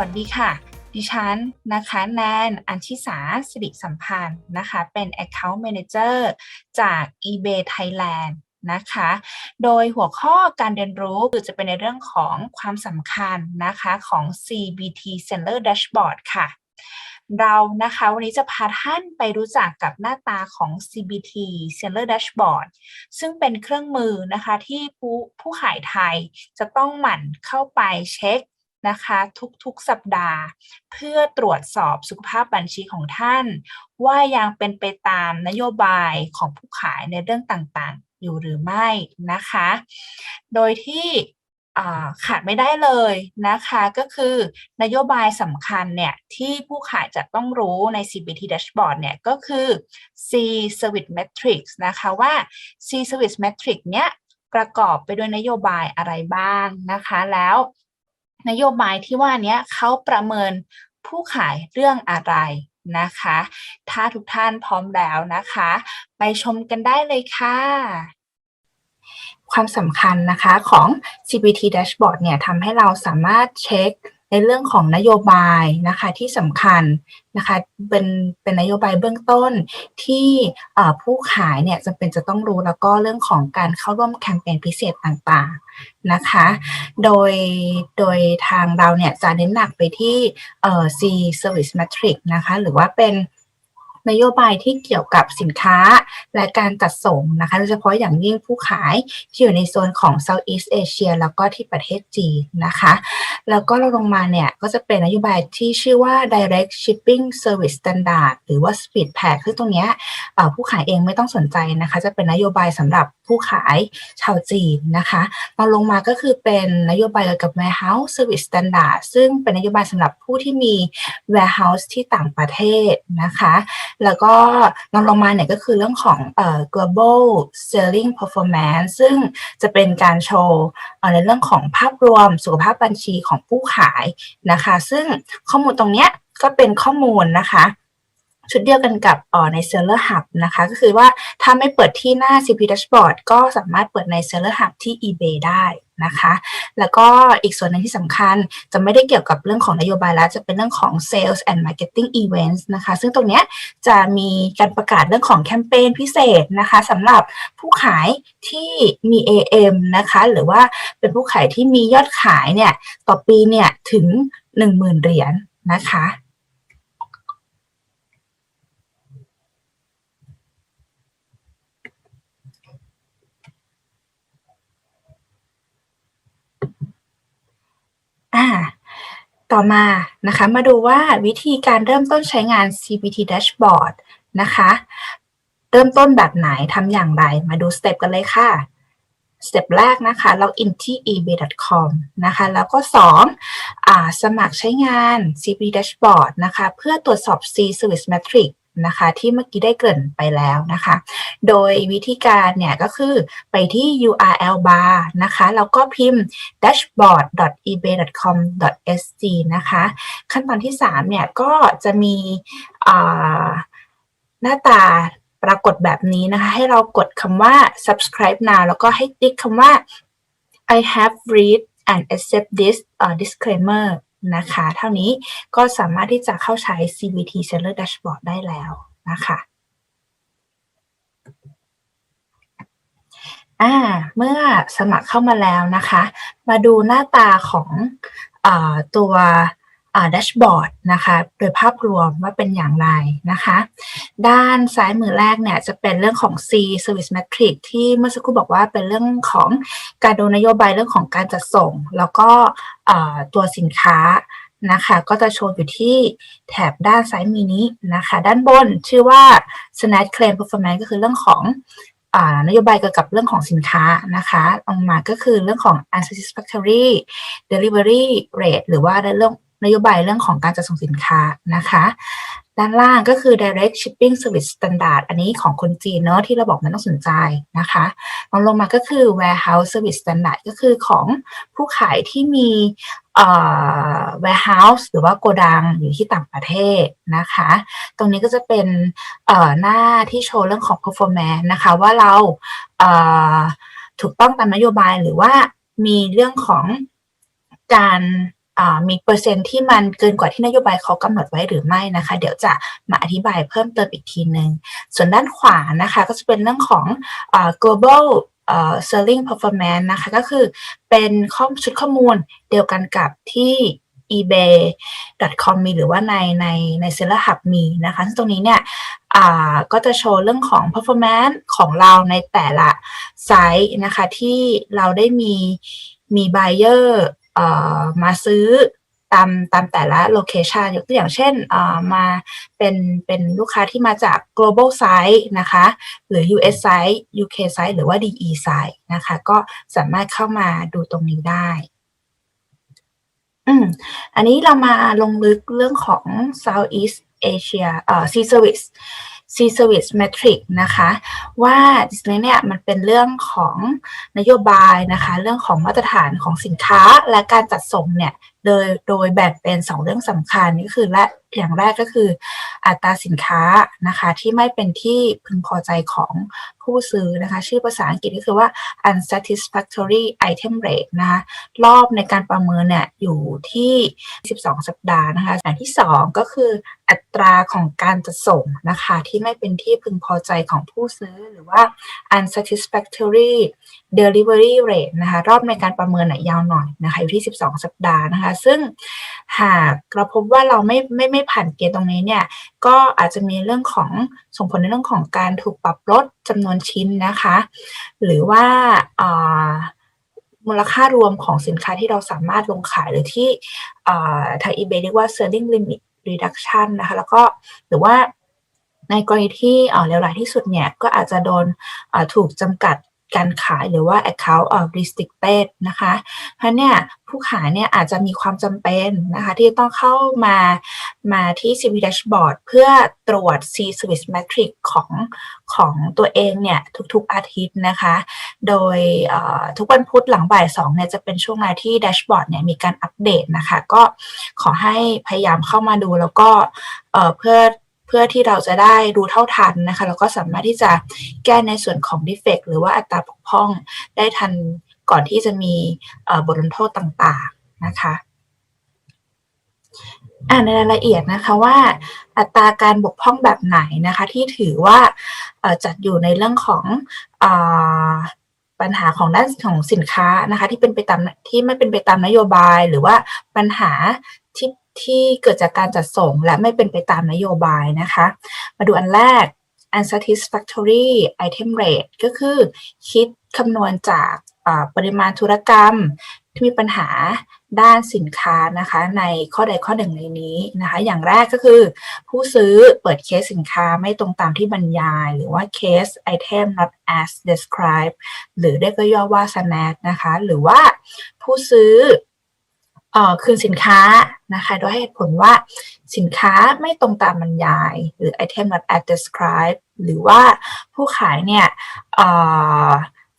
วัสดีค่ะ ดิฉันนะคะแนน อัญชิสาสิริสัมพันธ์นะคะ เป็น Account Manager จาก eBay Thailand นะคะ โดยหัวข้อการเรียนรู้คือจะเป็นในเรื่องของความสำคัญนะคะของ CBT Seller Dashboard ค่ะ เรานะคะวันนี้จะพาท่านไปรู้จักกับหน้าตาของ CBT Seller Dashboard ซึ่งเป็นเครื่องมือนะคะที่ผู้ผู้ขายไทยจะต้องหมั่นเข้าไปเช็ค นะคะทุกๆสัปดาห์ เพื่อตรวจสอบสุขภาพบัญชีของท่าน ว่ายังเป็นไปตามนโยบายของผู้ขายในเรื่องต่างๆ อยู่หรือไม่นะคะ โดยที่ขาดไม่ได้เลยนะคะก็คือนโยบายสำคัญเนี่ยที่ผู้ขายจะต้องรู้ใน CBT Dashboard เนี่ยก็คือ C Service Metrics นะคะว่า C Service Metric เนี้ยประกอบไปด้วยนโยบายอะไรบ้างนะคะ แล้ว นโยบายที่ว่าเนี้ยเขาประเมินผู้ขายเรื่องอะไรนะคะ ถ้าทุกท่านพร้อมแล้วนะคะ ไปชมกันได้เลยค่ะ ความสำคัญนะคะของ CPT Dashboard เนี่ยทำให้เราสามารถเช็ค ในเรื่องของนโยบายนะคะที่สำคัญนะคะเป็นเป็นนโยบายเบื้องต้นที่ผู้ขายเนี่ยจำเป็นจะต้องรู้แล้วก็เรื่องของการเข้าร่วมแคมเปญพิเศษต่างๆนะคะ โดยโดยทางเราเนี่ยจะเน้นหนักไปที่ C Service Metric นะคะหรือว่าเป็น นโยบายที่เกี่ยวกับสินค้าและการจัดส่งนะคะโดยเฉพาะอย่างยิ่งผู้ขายที่อยู่ในโซนของ Southeast Asia แล้วก็ที่ประเทศจีนนะคะ แล้วก็ลงมาเนี่ยก็จะเป็นนโยบายที่ชื่อว่า direct shipping service standard หรือว่า speed pack ซึ่งตรงเนี้ยผู้ขายเองไม่ต้องสนใจนะคะ จะเป็นนโยบายสำหรับผู้ขายชาวจีนนะคะเราลงมาก็คือเป็นนโยบายเกี่ยวกับ warehouse service standard ซึ่งเป็นนโยบายสำหรับผู้ที่มี warehouse ที่ต่างประเทศนะคะแล้วก็ลองลงมาเนี่ยก็คือเรื่องของเอ่อ global selling performance ซึ่งจะเป็นการโชว์ในเรื่องของภาพรวมสุขภาพบัญชีของผู้ขายนะคะ ซึ่งข้อมูลตรงเนี้ยก็เป็นข้อมูลนะคะชุดเดียวกันกับออใน Seller Hub นะคะ ก็คือว่าถ้าไม่เปิดที่หน้า CP Dashboard ก็สามารถเปิดใน Seller Hub ที่ eBay ได้ นะคะ แล้วก็อีกส่วนหนึ่งที่สำคัญจะไม่ได้เกี่ยวกับเรื่องของนโยบายแล้ว จะเป็นเรื่องของ Sales and Marketing Events นะคะ ซึ่งตรงนี้จะมีการประกาศเรื่องของแคมเปญพิเศษนะคะสำหรับผู้ขายที่มี AM นะคะ หรือว่าเป็นผู้ขายที่มียอดขายเนี่ยต่อปีเนี่ยถึง 10,000 เหรียญนะคะ อ่า ต่อมานะคะมาดูว่าวิธีการเริ่มต้นใช้งาน CPT Dashboard นะคะ เริ่มต้นแบบไหนทำอย่างไร มาดูสเต็ปกันเลยค่ะสเต็ปแรกนะคะล็อกอินที่ ebay.com นะคะ แล้วก็2อ่าสมัครใช้งาน CPT Dashboard นะคะ เพื่อตรวจสอบ C Service Metric นะคะที่เมื่อกี้ได้เกริ่นไปแล้วนะคะ โดยวิธีการเนี่ยก็คือไปที่ URL bar นะคะแล้วก็พิมพ์ dashboard.ebay.com.sg นะคะ ขั้นตอนที่ 3 เนี่ยก็จะมีหน้าตาปรากฏแบบนี้นะคะ ให้เรากดคำว่า subscribe now แล้วก็ให้ติ๊กคำว่า I have read and accept this uh, disclaimer นะคะ เท่านี้ก็สามารถที่จะเข้าใช้ CBT Seller Dashboard ได้แล้วนะคะอ่าเมื่อสมัครเข้ามาแล้วนะคะ มาดูหน้าตาของอตัว แดชบอร์ดนะคะโดยภาพรวมว่าเป็นอย่างไรนะคะ ด้านซ้ายมือแรกเนี่ยจะเป็นเรื่องของ C Service Metric ที่เมื่อสักครู่บอกว่าเป็นเรื่องของการดูนโยบายเรื่องของการจัดส่ง แล้วก็ตัวสินค้านะคะก็จะโชว์อยู่ที่แถบด้านซ้ายมือนี้นะคะ ด้านบนชื่อว่า Snap Claim Performance ก็คือเรื่องของอ่านโยบายเกี่ยวกับเรื่องของสินค้านะคะลงมาก็คือเรื่องของ unsatisfactory delivery rate หรือว่าเรื่อง นโยบายเรื่องของการจัดส่งสินค้านะคะ ด้านล่างก็คือ direct shipping service standard อันนี้ของคนจีนเนอะที่เราบอกมันต้องสนใจนะคะลองลงมาก็คือ warehouse service standard ก็คือของผู้ขายที่มี warehouse หรือว่าโกดังอยู่ที่ต่างประเทศนะคะ ตรงนี้ก็จะเป็นหน้าที่โชว์เรื่องของ performance นะคะว่าเราถูกต้องตามนโยบายหรือว่ามีเรื่องของการ มีเปอร์เซ็นต์ที่มันเกินกว่าที่นโยบายเขากำหนดไว้หรือไม่นะคะ เดี๋ยวจะมาอธิบายเพิ่มเติมอีกทีหนึ่งส่วนด้านขวานะคะก็จะเป็นเรื่องของอ global อ selling performance นะคะ ก็คือเป็นข้อชุดข้อมูลเดียวกันกับที่ ebay.com มีหรือว่าในในใน seller hub มีนะคะซึ่งตรงนี้เนี่ยก็จะโชว์เรื่องของ performance ของเราในแต่ละไซต์นะคะ ที่เราได้มีมี buyer เอ่อ มาซื้อตามตามแต่ละ location ยกตัวอย่างเช่นมาเป็นเป็นลูกค้าที่มาจาก global site นะคะ หรือ US site UK site หรือว่า DE site นะคะ ก็สามารถเข้ามาดูตรงนี้ได้อืมอันนี้เรามาลงลึกเรื่องของ Southeast Asia เอ่อ Sea Service C-service Metric นะคะ ว่าจริงๆเนี่ยมันเป็นเรื่องของนโยบายนะคะ เรื่องของมาตรฐานของสินค้าและการจัดส่งเนี่ยโดยโดยแบ่งเป็น 2 เรื่องสำคัญก็คือและอย่างแรกก็คือ อัตราสินค้านะคะที่ไม่เป็นที่พึงพอใจของผู้ซื้อนะคะ ชื่อภาษาอังกฤษก็คือว่า unsatisfactory item rate นะคะรอบในการประเมินเนี่ยอยู่ที่ 12 สัปดาห์นะคะอย่างที่ 2 ก็คืออัตราของการจัดส่งนะคะที่ไม่เป็นที่พึงพอใจของผู้ซื้อหรือว่า unsatisfactory delivery rate นะคะรอบในการประเมินเนี่ยยาวหน่อยนะคะอยู่ที่ 12 สัปดาห์นะคะซึ่งหากเราพบว่าเราไม่ไม่ไม่ผ่านเกณฑ์ตรงนี้เนี่ย ก็อาจจะมีเรื่องของส่งผลในเรื่องของการถูกปรับลดจำนวนชิ้นนะคะ หรือว่าามูลค่ารวมของสินค้าที่เราสามารถลงขายหรือที่อ่าทาง eBay เรียกว่า selling limit reduction นะคะ แล้วก็หรือว่าในกรณีที่เอ่อเลวร้ายที่สุดเนี่ย ก็อาจจะโดนถูกจำกัด การขายหรือว่า account เอ่อ restricted นะคะ เพราะเนี่ยผู้ขายเนี่ยอาจจะมีความจำเป็นนะคะที่ต้องเข้ามามาที่ CV Dashboard เพื่อตรวจ C Service Metric ของของตัวเองเนี่ยทุกๆอาทิตย์นะคะ โดยทุกวันพุธหลังบ่ายสองเนี่ยจะเป็นช่วงเวลาที่ Dashboard เนี่ยมีการอัปเดตนะคะ ก็ขอให้พยายามเข้ามาดูแล้วก็เพื่อ เพื่อที่เราจะได้รู้เท่าทันนะคะแล้วก็สามารถที่จะแก้ในส่วนของ defect หรือว่าอัตราบกพร่องได้ทันก่อนที่จะมีบทลงโทษต่างๆนะคะอ่านในรายละเอียดนะคะว่าอัตราการบกพร่องแบบไหนนะคะที่ถือว่าจัดอยู่ในเรื่องของอปัญหาของด้านของสินค้านะคะที่เป็นไปตามที่ไม่เป็นไปตามนโยบาย หรือว่าปัญหา ที่เกิดจากการจัดส่งและไม่เป็นไปตามนโยบายนะคะ มาดูอันแรก unsatisfactory item rate ก็คือคิดคำนวณจากปริมาณธุรกรรมที่มีปัญหาด้านสินค้านะคะในข้อใดข้อหนึ่งในนี้นะคะ อย่างแรกก็คือ ผู้ซื้อเปิดเคสสินค้าไม่ตรงตามที่บรรยาย หรือว่า case item not as described หรือเรียกย่อว่า SNAD นะคะ หรือว่าผู้ซื้อ คืนสินค้านะคะโดยให้เหตุผลว่าสินค้าไม่ตรงตามบรรยาย หรือ item not as described หรือว่าผู้ขายเนี่ยอ่อ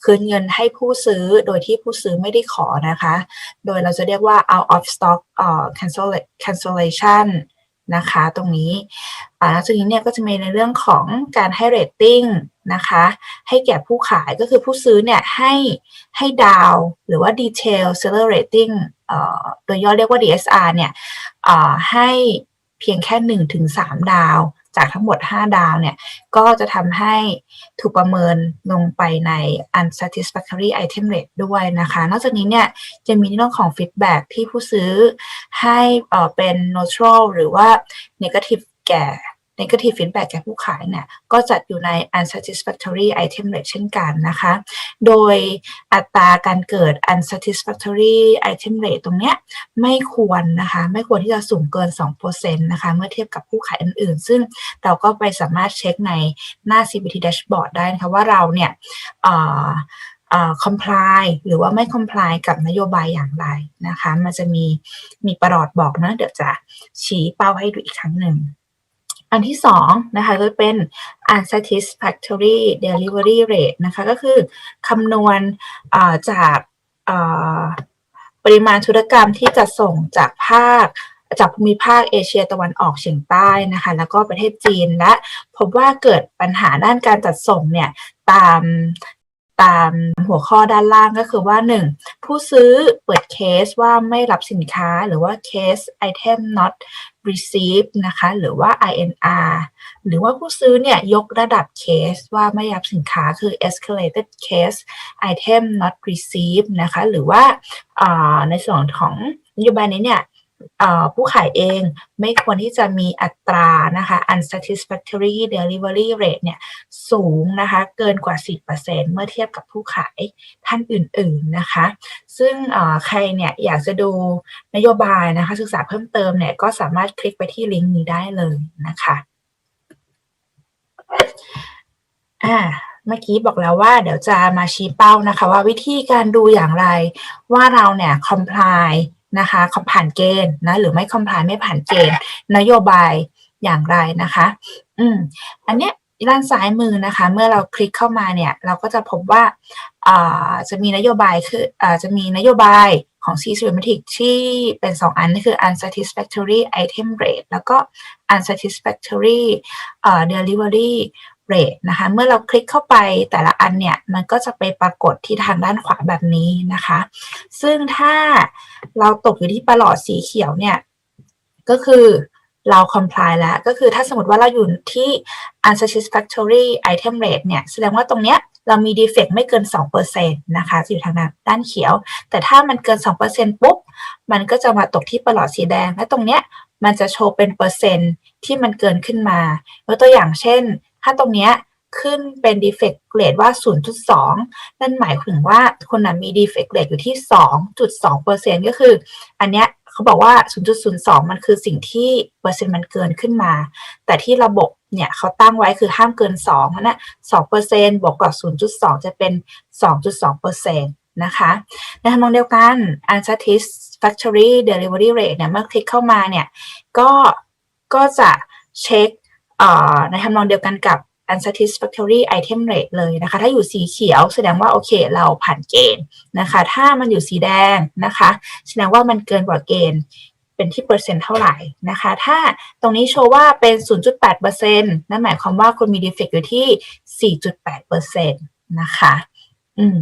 คืนเงินให้ผู้ซื้อโดยที่ผู้ซื้อไม่ได้ขอนะคะ โดยเราจะเรียกว่า out of stock เอ่อ cancel cancellation นะคะ ตรงนี้แล้วจากนี้เนี่ยก็จะมีในเรื่องของการให้เรตติ้งนะคะ ให้แก่ผู้ขายก็คือผู้ซื้อเนี่ยให้ให้ดาวหรือว่า detail seller rating เอ่อโดยย่อเรียกว่า DSR เนี่ยเอ่อให้เพียงแค่1ถึง3ดาว จากทั้งหมด 5 ดาวเนี่ย ก็จะทำให้ถูกประเมินลงไปใน unsatisfactory item rate ด้วยนะคะ นอกจากนี้เนี่ย จะมีเรื่องของ feedback ที่ผู้ซื้อให้เเป็น neutral หรือว่า negative แก่ negative feedback แก่ผู้ขายเนี่ยก็จัดอยู่ใน unsatisfactory item rate เช่นกันนะคะ โดยอัตราการเกิด unsatisfactory item rate ตรงเนี้ยไม่ควรนะคะไม่ควรที่จะสูงเกิน 2%นะคะเมื่อเทียบกับผู้ขายอื่นๆ ซึ่งเราก็ไปสามารถเช็คในหน้า CBT dashboard ได้นะคะว่าเราเนี่ยเอ่อเอ่อ comply หรือว่าไม่ comply กับนโยบายอย่างไรนะคะ มันจะมีมีประหลอดบอกนะเดี๋ยวจะชี้เป้าให้ดูอีกครั้งหนึ่ง อันที่สองนะคะก็เป็น unsatisfactory delivery rate นะคะก็คือคำนวณจากปริมาณธุรกรรมที่จะส่งจากภาคจากภูมิภาคเอเชียตะวันออกเฉียงใต้นะคะแล้วก็ประเทศจีนและพบว่าเกิดปัญหาด้านการจัดส่งเนี่ยตาม ตามหัวข้อด้านล่างก็คือว่า 1. ผู้ซื้อเปิดเคสว่าไม่รับสินค้าหรือว่า case item not received นะคะหรือว่า INR หรือว่าผู้ซื้อเนี่ยยกระดับเคสว่าไม่รับสินค้าคือ escalated case item not received นะคะหรือว่าในส่วนของนโยบายนี้เนี่ย ผู้ขายเองไม่ควรที่จะมีอัตรานะคะ unsatisfactory delivery rate เนี่ยสูงนะคะ เกินกว่า 10%เมื่อเทียบกับผู้ขายท่านอื่นๆนะคะ ซึ่งใครเนี่ยอยากจะดูนโยบายนะคะ ศึกษาเพิ่มเติมเนี่ยก็สามารถคลิกไปที่ลิงก์นี้ได้เลยนะคะอ่าเมื่อกี้บอกแล้วว่าเดี๋ยวจะมาชี้เป้านะคะ ว่าวิธีการดูอย่างไรว่าเราเนี่ย comply นะคะผ่านเกณฑ์นะหรือไม่ comply ไม่ผ่านเกณฑ์ นโยบายอย่างไรนะคะ อืมอันเนี้ยด้านซ้ายมือนะคะ เมื่อเราคลิกเข้ามาเนี่ย เราก็จะพบว่าอ่าจะมีนโยบายคืออ่าจะมีนโยบายของ C Systematic ที่เป็น 2 อันนั่นคือ unsatisfactory item rate แล้วก็ unsatisfactory เอ่อ delivery rate นะคะ เมื่อเราคลิกเข้าไปแต่ละอันเนี่ย มันก็จะไปปรากฏที่ทางด้านขวาแบบนี้นะคะ ซึ่งถ้าเราตกอยู่ที่ประหลอดสีเขียวเนี่ย ก็คือเรา comply แล้ว ก็คือถ้าสมมติว่าเราอยู่ที่ unsatisfactory item rate เนี่ย แสดงว่าตรงเนี้ยเรามี defect ไม่เกิน 2%นะคะจะอยู่ทางด้านเขียว แต่ถ้ามันเกิน 2%ปุ๊บ มันก็จะมาตกที่ประหลอดสีแดง และตรงเนี้ยมันจะโชว์เป็นเปอร์เซ็นต์ที่มันเกินขึ้นมายกตัวอย่างเช่น ถ้าตรงเนี้ยขึ้นเป็น defect rate ว่า 0.2 นั่นหมายถึงว่าคุณนมี defect rate อยู่ที่ 2.2%ก็คือ อันเนี้ยเขาบอกว่า 0.02 มันคือสิ่งที่เปอร์เซ็นต์มันเกินขึ้นมา แต่ที่ระบบเนี่ยเขาตั้งไว้คือห้ามเกิน2นะ2%บวกกับ 0.2 จะเป็น 2.2%นะคะในทามองเดียวกัน unsatisfactory delivery rate เนี่ยเมื่อคลิกเข้ามาเนี่ยก็ก็จะเช็ค ในทำนองเดียวกันกับ unsatisfactory item rate เลยนะคะ ถ้าอยู่สีเขียวแสดงว่าโอเคเราผ่านเกณฑ์นะคะ ถ้ามันอยู่สีแดงนะคะ แสดงว่ามันเกินกว่าเกณฑ์เป็นที่เปอร์เซ็นต์เท่าไหร่นะคะ ถ้าตรงนี้โชว์ว่าเป็น 0.8%นั่นหมายความว่าคุณมี defect อยู่ที่ 4.8%นะคะ อืม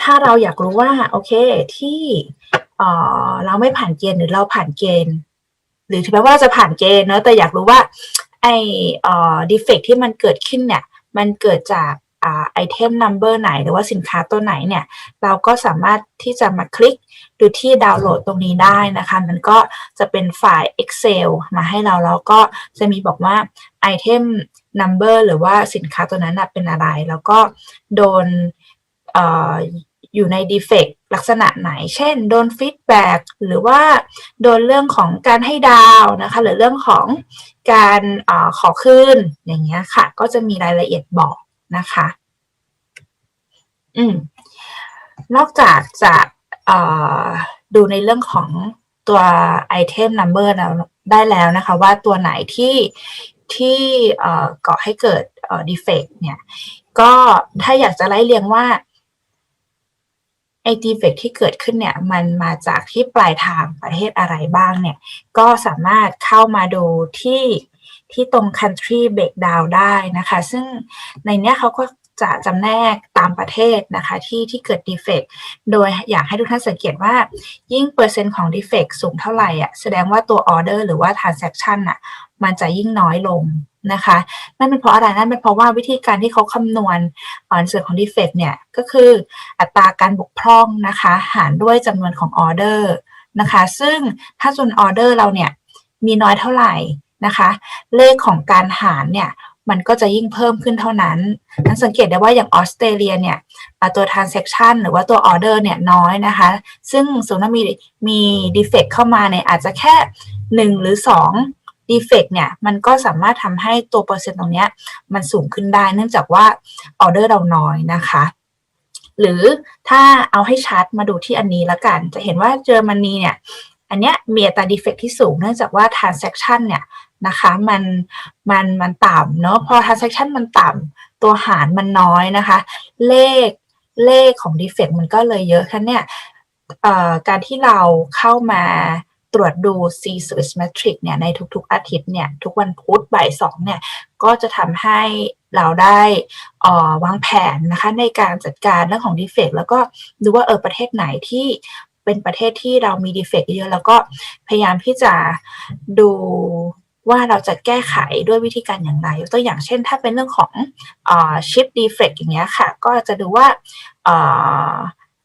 ถ้าเราอยากรู้ว่า โอเคที่เอ่อเราไม่ผ่านเกณฑ์หรือเราผ่านเกณฑ์ หรือถึงแม้ว่าจะผ่านเกณฑ์เนอะแต่อยากรู้ว่าไอเอ่อ defect ที่มันเกิดขึ้นเนี่ย มันเกิดจากไอเทม number ไหนหรือว่าสินค้าตัวไหนเนี่ย เราก็สามารถที่จะมาคลิกดูที่ดาวน์โหลดตรงนี้ได้นะคะ มันก็จะเป็นไฟล์ Excel มาให้เราแล้วก็จะมีบอกว่าไอเทม number หรือว่าสินค้าตัวนั้นเป็นอะไร แล้วก็โดน อยู่ใน defect ลักษณะไหน เช่น โดน feedback หรือว่าโดนเรื่องของการให้ดาวนะคะ หรือเรื่องของการอขอคืนอย่างเงี้ยค่ะ ก็จะมีรายละเอียดบอกนะคะ อืม นอกจากจะดูในเรื่องของตัว item number แล้วได้แล้วนะคะ ว่าตัวไหนที่ที่ก่อให้เกิด defect เนี่ย ก็ถ้าอยากจะไล่เรียงว่า ไอ defect ที่เกิดขึ้นเนี่ยมันมาจากที่ปลายทางประเทศอะไรบ้างเนี่ย ก็สามารถเข้ามาดูที่ที่ตรง country breakdown ได้นะคะ ซึ่งในเนี้ยเขาก็จะจำแนกตามประเทศนะคะที่ที่เกิด defect โดยอยากให้ทุกท่านสังเกตว่ายิ่งเปอร์เซ็นต์ของ defect สูงเท่าไหร่อะแสดงว่าตัว order หรือว่า transaction อะมันจะยิ่งน้อยลง นะคะ นั่นเป็นเพราะอะไร นั่นเป็นเพราะว่าวิธีการที่เขาคำนวณในส่วนของ defect เนี่ย ก็คืออัตราการบกพร่องนะคะ หารด้วยจำนวนของออเดอร์นะคะ ซึ่งถ้าจำนวนออเดอร์เราเนี่ยมีน้อยเท่าไหร่นะคะ เลขของการหารเนี่ยมันก็จะยิ่งเพิ่มขึ้นเท่านั้น นั้นสังเกตได้ว่าอย่างออสเตรเลียเนี่ยตัว transaction หรือว่าตัวออเดอร์เนี่ยน้อยนะคะ ซึ่งสมมติมีมี defect เข้ามาเนี่ยอาจจะแค่ 1 หรือ 2 defect เนี่ยมันก็สามารถทำให้ตัวเปอร์เซ็นต์ตรงนี้มันสูงขึ้นได้ เนื่องจากว่าออเดอร์เราน้อยนะคะหรือถ้าเอาให้ชัดมาดูที่อันนี้ละกัน จะเห็นว่าเยอรมนีเนี่ย อันเนี้ยมีอัตรา defect ที่สูงเนื่องจากว่า transaction เนี่ยนะคะมันมันมันต่ำเนาะพอ transaction มันต่ำตัวหารมันน้อยนะคะ เลขเลขของ defect มันก็เลยเยอะค่ะเนี่ยการที่เราเข้ามา ตรวจดู C Service Metric เนี่ยในทุกๆ อาทิตย์เนี่ยทุกวันพุธบ่ายสองเนี่ยก็จะทำให้เราได้วางแผนนะคะในการจัดการเรื่องของ defect แล้วก็ดูว่าเออประเทศไหนที่เป็นประเทศที่เรามี defect เยอะแล้วก็พยายามที่จะดูว่าเราจะแก้ไขด้วยวิธีการอย่างไรตัวอย่างเช่น ถ้าเป็นเรื่องของเอ่อ chip defect อย่างเงี้ยค่ะ ก็จะดูว่า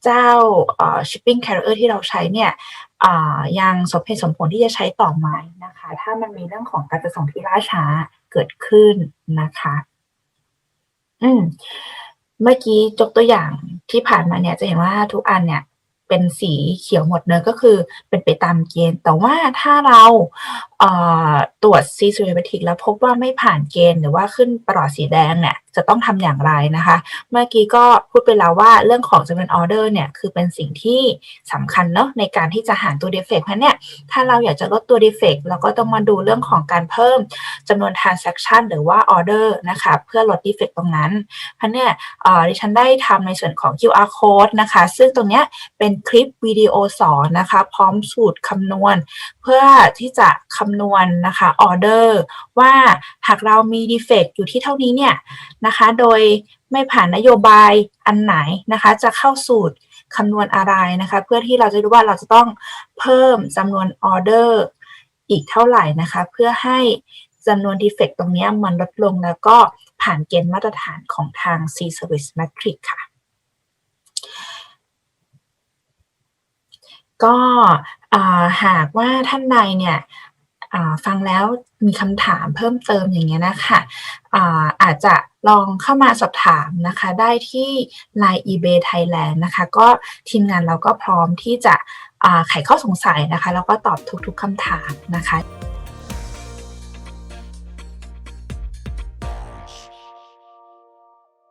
เจ้า shipping carrier ที่เราใช้เนี่ย ยังสมเหตุสมผลที่จะใช้ต่อไหมนะคะ ถ้ามันมีเรื่องของการจะส่งที่ล่าช้าเกิดขึ้นนะคะ อืมเมื่อกี้ยกตัวอย่างที่ผ่านมาเนี่ยจะเห็นว่าทุกอันเนี่ยเป็นสีเขียวหมดเลยก็คือเป็นไปตามเกณฑ์แต่ว่าถ้าเราตรวจ C s e r i m e t r i c แล้วพบว่าไม่ผ่านเกณฑ์หรือว่าขึ้นประหลอดสีแดงเนี่ยจะต้องทำอย่างไรนะคะ เมื่อกี้ก็พูดไปแล้วว่าเรื่องของจำนวนออเดอร์เนี่ยคือเป็นสิ่งที่สำคัญเนาะในการที่จะหาตัว defect เพราะเนี่ยถ้าเราอยากจะลดตัว defect เราก็ต้องมาดูเรื่องของการเพิ่มจำนวน transaction หรือว่าออเดอร์นะคะเพื่อลด defect ตรงนั้น เพราะเนี่ยดิฉันได้ทำในส่วนของ QR code นะคะ ซึ่งตรงเนี้ยเป็นคลิปวิดีโอสอนนะคะ พร้อมสูตรคำนวณ เพื่อที่จะคำำนวณนะคะออเดอร์ว่าหากเรามี defect อยู่ที่เท่านี้เนี่ยนะคะ โดยไม่ผ่านนโยบายอันไหนนะคะ จะเข้าสูตรคำนวณอะไรนะคะ เพื่อที่เราจะรู้ว่าเราจะต้องเพิ่มจำนวนออเดอร์อีกเท่าไหร่นะคะ เพื่อให้จำนวน defect ตรงนี้มันลดลงแล้วก็ผ่านเกณฑ์มาตรฐานของทาง C Service Metric ค่ะ ก็หากว่าท่านใดเนี่ย ฟังแล้วมีคำถามเพิ่มเติมอย่างเงี้ยนะคะอาอาจจะลองเข้ามาสอบถามนะคะได้ที่ Line eBay Thailand นะคะ ก็ทีมงานเราก็พร้อมที่จะไขข้อสงสัยนะคะ แล้วก็ตอบทุกๆคำถามนะคะ